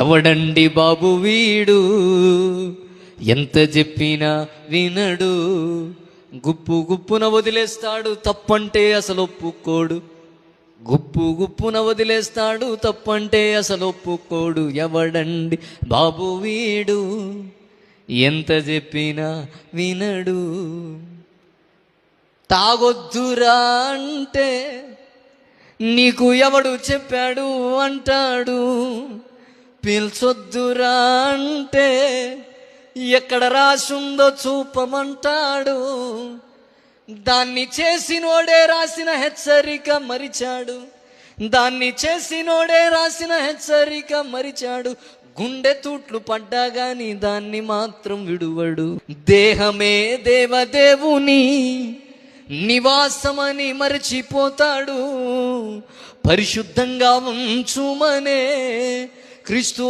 ఎవడండి బాబు వీడు? ఎంత చెప్పినా వినడు. గుప్పు గుప్పున వదిలేస్తాడు తప్పంటే అసలు ఒప్పుకోడు. గుప్పు గుప్పున వదిలేస్తాడు తప్పంటే అసలు ఒప్పుకోడు. ఎవడండి బాబు వీడు? ఎంత చెప్పినా వినడు. తాగొద్దురా అంటే నీకు ఎవడు చెప్పాడు? అంటాడు. పిల్చొద్దురా అంటే ఎక్కడ రాసుందో చూపమంటాడు. దాన్ని చేసినోడే రాసిన హెచ్చరిక మరిచాడు. దాన్ని చేసినోడే రాసిన హెచ్చరిక మరిచాడు. గుండె తూట్లు పడ్డా గాని దాన్ని మాత్రం విడువడు. దేహమే దేవదేవుని నివాసమని మరచిపోతాడు. పరిశుద్ధంగా ఉంచుమనే Cristo